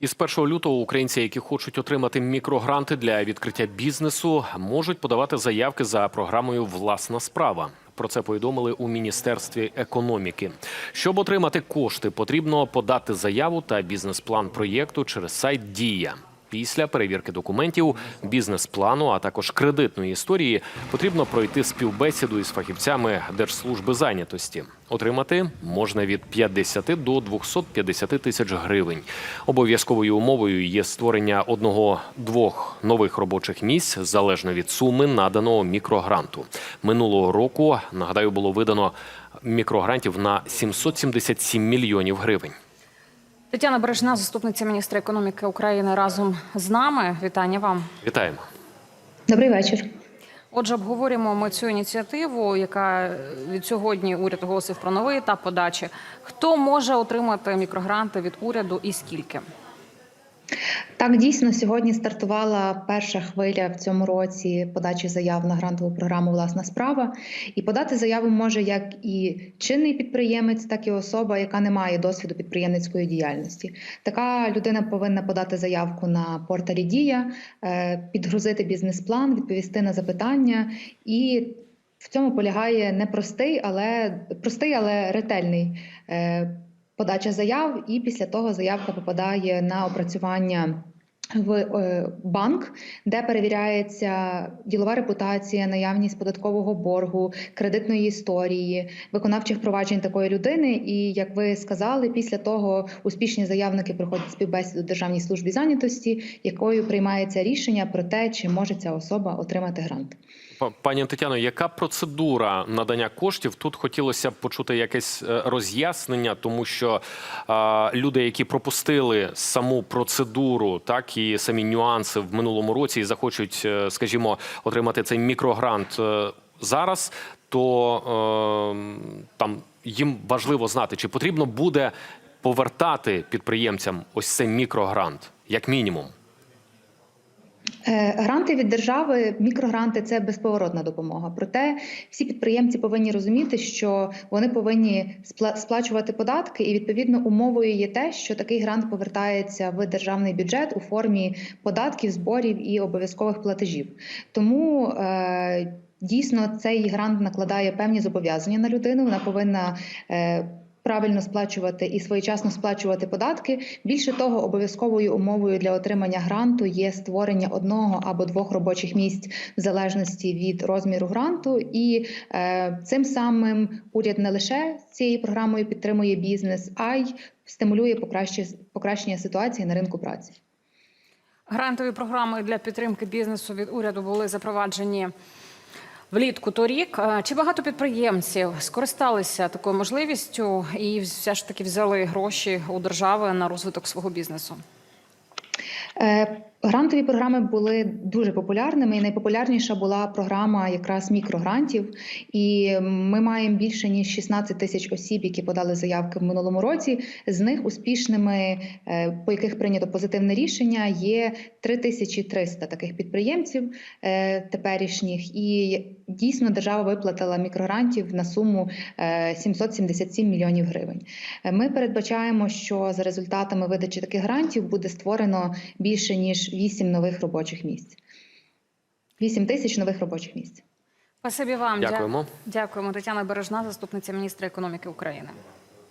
Із 1 лютого українці, які хочуть отримати мікрогранти для відкриття бізнесу, можуть подавати заявки за програмою Власна справа. Про це повідомили у міністерстві економіки. Щоб отримати кошти, потрібно подати заяву та бізнес-план проєкту через сайт Дія. Після перевірки документів, бізнес-плану, а також кредитної історії потрібно пройти співбесіду із фахівцями Держслужби зайнятості. Отримати можна від 50 до 250 тисяч гривень. Обов'язковою умовою є створення одного-двох нових робочих місць залежно від суми наданого мікрогранту. Минулого року нагадаю було видано мікрогрантів на 777 мільйонів гривень. Тетяна Бережна, заступниця міністра економіки України, разом з нами. Вітання вам. Вітаємо. Добрий вечір. Отже, обговорюємо ми цю ініціативу, яка від сьогодні уряд оголосив про новий етап подачі. Хто може отримати мікрогранти від уряду і скільки? Так, дійсно, сьогодні стартувала перша хвиля в цьому році подачі заяв на грантову програму Власна справа. І подати заяву може як і чинний підприємець, так і особа, яка не має досвіду підприємницької діяльності. Така людина повинна подати заявку на порталі Дія, е, підгрузити бізнес-план, відповісти на запитання і. В цьому полягає не простий, але простий, але ретельний е, подача заяв, і після того заявка попадає на опрацювання. В е, банк, де перевіряється ділова репутація, наявність податкового боргу, кредитної історії, виконавчих проваджень такої людини. І як ви сказали, після того успішні заявники проходять співбесіду державній службі зайнятості, якою приймається рішення про те, чи може ця особа отримати грант. Пані Тетяно, яка процедура надання коштів? Тут хотілося б почути якесь е, роз'яснення, тому що е, люди, які пропустили саму процедуру, так і самі нюанси в минулому році, і захочуть, е, скажімо, отримати цей мікрогрант е, зараз, то е, там їм важливо знати, чи потрібно буде повертати підприємцям ось цей мікрогрант, як мінімум. Е, Гранти від держави, мікрогранти це безповоротна допомога. Проте всі підприємці повинні розуміти, що вони повинні спла- сплачувати податки, і відповідно умовою є те, що такий грант повертається в державний бюджет у формі податків, зборів і обов'язкових платежів. Тому е, дійсно цей грант накладає певні зобов'язання на людину. Вона повинна. Правильно сплачувати і своєчасно сплачувати податки. Більше того, обов'язковою умовою для отримання гранту є створення одного або двох робочих місць в залежності від розміру гранту. І е, цим самим уряд не лише цією програмою підтримує бізнес, а й стимулює покращення ситуації на ринку праці. Грантові програми для підтримки бізнесу від уряду були запроваджені влітку торік. Чи багато підприємців скористалися такою можливістю і все ж таки взяли гроші у держави на розвиток свого бізнесу? Е, Грантові програми були дуже популярними, і найпопулярніша була програма якраз мікрогрантів. І ми маємо більше ніж 16 тисяч осіб, які подали заявки в минулому році. З них успішними, е, по яких прийнято позитивне рішення, є 3300 таких підприємців е, теперішніх. І дійсно держава виплатила мікрогрантів на суму е, 777 мільйонів гривень. Е, Ми передбачаємо, що за результатами видачі таких грантів буде створено більше ніж 8 нових робочих місць. 8 тисяч нових робочих місць. Спасибі вам. Дякуємо. Дякуємо, Тетяна Бережна, заступниця міністра економіки України.